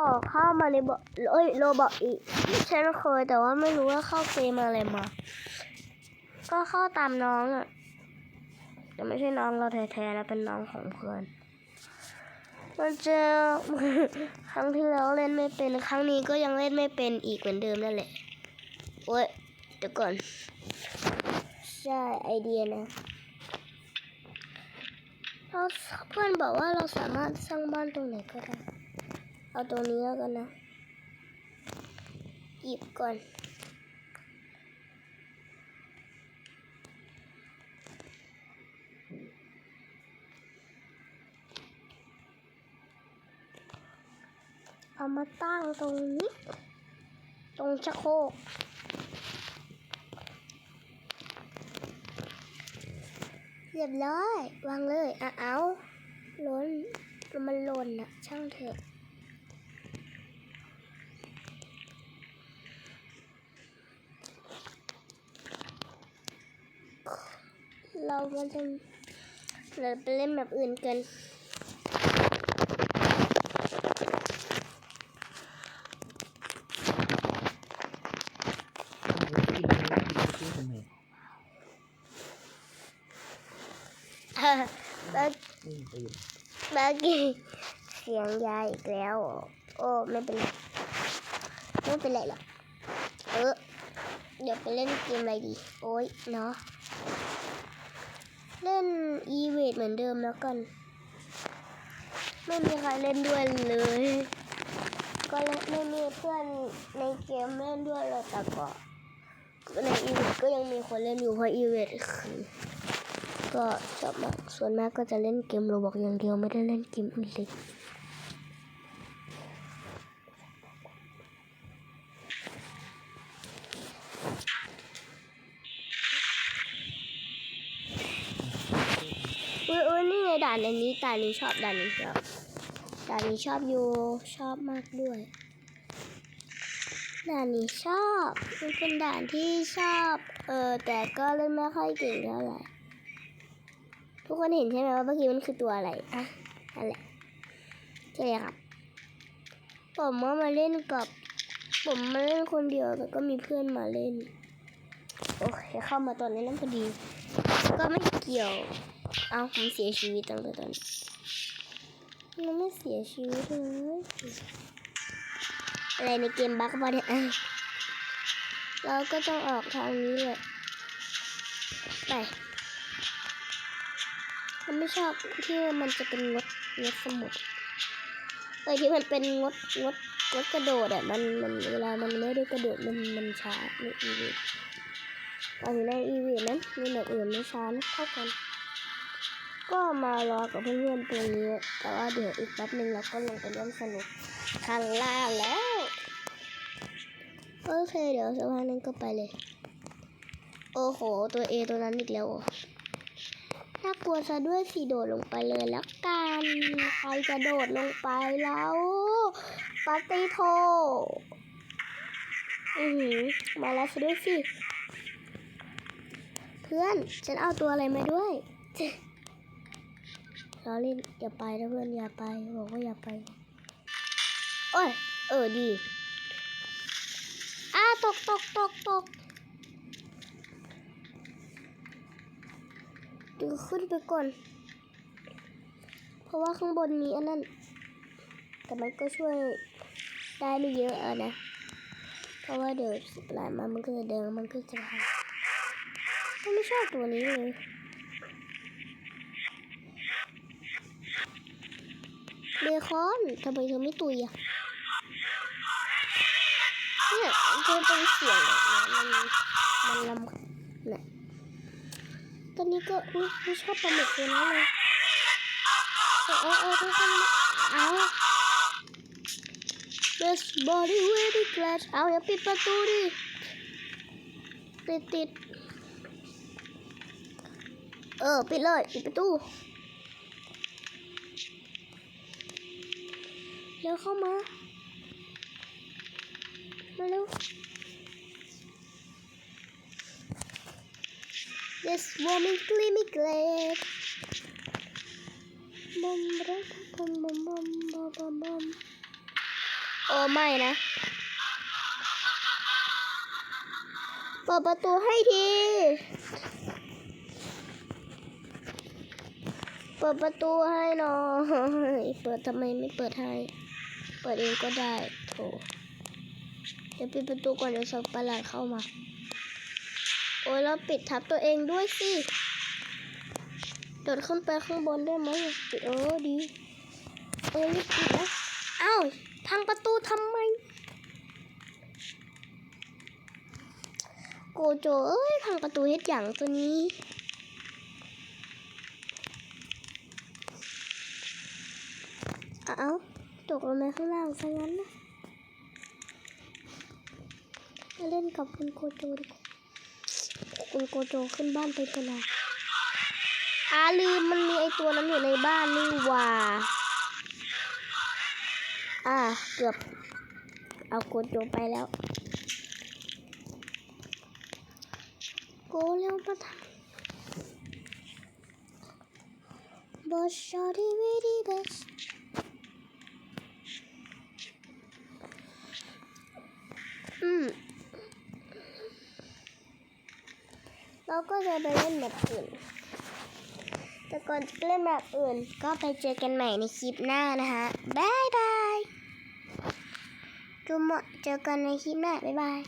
ออกเข้ามาในบอกเอ้ยโรบอกอีกฉันเคยแต่ว่าไม่รู้ว่าเข้าเกมอะไรมา ก็เข้าตามน้องอะ่ะแต่ไม่ใช่น้องเราแท้ๆนะเป็นน้องของเพื่อนมันเจอครั้งที่แล้วเล่นไม่เป็นครั้งนี้ก็ยังเล่นไม่เป็นอีกเหมือนเดิมนั่นแหละโอ้ยเดี๋ยวก่อนใช่ไอเดียนะเราเพื่อนบอกว่าเราสามารถสร้างบ้านตรงไหนก็ได้ เอาตรงนี้แล้วกันนะหยิบก่อนเอามาตั้งตรงนี้ ตรงชักโครกเรียบร้อยวางเลยอะเอาล้นมันหล่นอะช่างเถอะ เรามันจะเราไปเล่นแบบอื่นกันแล้วเมื่อกี้เสียงยายอีกแล้วเหรอโอ้ไม่เป็นไรไม่เป็นไรหรอกเออเดี๋ยวไปเล่นเกมอะไรดี โอ้ยเนาะเล่นอี เหมือนเดิมแล้วกัน ไม่มีใครเล่นด้วยเลย ก็ไม่มีเพื่อนในเกมเล่นด้วยเลยแต่ก็ในอีเวทก็ยังมีคนเล่นอยู่เพราะอีเวทคือก็ชอบมากส่วนมากก็จะเล่นเกมโรบอกอย่างเดียวไม่ได้เล่นเกมอื่นเลย อุ้ยอุ้ยนี่ไงด่านอันนี้ด่านนี้ชอบด่านนี้ชอบด่านนี้ชอบอยู่ชอบมากด้วย ด่านนี้ชอบมันเป็นด่านที่ชอบ เออแต่ก็เล่นไม่ค่อยเก่งเท่าไหร่ทุกคนเห็นใช่ไหมว่าเมื่อกี้มันคือตัวอะไรอะนั่นแหละใช่เลยครับ ผมว่ามาเล่นกับ ผมมาเล่นคนเดียวแต่ก็มีเพื่อนมาเล่น โอเคเข้ามาตอนนี้นั่นพอดี ก็ไม่เกี่ยว เอาผมเสียชีวิตตั้งแต่ตอนนี้มันไม่เสียชีวิตเลยอะไรในเกมบั๊กบอเนี่ยอะเราก็ต้องออกทางนี้เลยไปมันไม่ชอบที่มันจะเป็นงดงดสมุดเออที่มันเป็นงดงดงดกระโดดอะมันมันเวลามันไม่ได้กระโดดมันมันช้าในอีวีอันนี้ในอีวีนั้นมีแบบอื่นไม่ช้านะเท่ากัน ก็มารอกับเพื่อนๆตรงนี้ แต่ว่าเดี๋ยวอีกแป๊บหนึ่งเราก็ลงไปเล่นสนุกข้างล่างแล้ว โอเคเดี๋ยวสักพักนึงก็ไปเลย โอ้โห ตัวเอตัวนั้นอีกแล้วน่ากลัวซะด้วยสิโดดลงไปเลยแล้วกันใครจะโดดลงไปแล้วปาร์ตี้โทอือหือมาแล้วซะด้วยสิ เพื่อนฉันเอาตัวอะไรมาด้วย เราเล่นอย่าไปนะเพื่อนอย่าไปบอกว่าอย่าไปโอ้ยเออดีอ้าตกตกตกตกดึงขึ้นไปก่อน เพราะว่าข้างบนมีอันนั้น แต่มันก็ช่วยได้ไม่เยอะอะนะ เพราะว่าเดี๋ยวสิบลายมามันก็จะเดินมันก็จะหายไม่ชอบตัวนี้เลย เบคอนทำไมเธอไม่ตุยอะเนี่ยเธอเป็นเสียงแบบนี้มันมันลำเนี่ยตอนนี้ก็อุ๊ยไม่ชอบปลาหมึกตัวนี้เลยเออเออเออทุกคนเอา This body very glad เอาอย่าปิดประตูดิติดติดเออ ปิดเลย ปิดประตู เร็วเข้ามา มาเร็ว This woman glimmy glad. Bum, bum, bum, bum, bum, bum, bum, bum. โอ้ไม่นะ เปิดประตูให้ที เปิดประตูให้หน่อย เปิดทำไมไม่เปิดให้ เปิดเองก็ได้โถเดี๋ยวปิดประตูก่อนเดี๋ยวสัตว์ประหลาดเข้ามา โอ้ยแล้วปิดทับตัวเองด้วยสิโดดขึ้นไปข้างบนได้ไหมปิดเออดีเออรีบปิดนะเอ้าพังประตูทำไมโกโจเอ้ยพังประตูเฮ็ดอย่างตัวนี้เอ้า กลงมาข้างล่างซะงั้นนะมาเล่นกับคุณโกโจดีกว่าคุณโกโจขึ้นบ้านไปเถอะนะอาลืมมันมีไอตัวนั้นอยู่ในบ้านนี่ว่าอ่าเกือบ เอาโกโจไปแล้ว โกเร็วมาทำบอสชอดีวีดีเบส อืมเราก็จะไปเล่นแบบอื่น แต่ก่อนจะเล่นแบบอื่น ก็ไปเจอกันใหม่ในคลิปหน้านะคะบายบายจุมเจอกันในคลิปหน้าบ๊ายบาย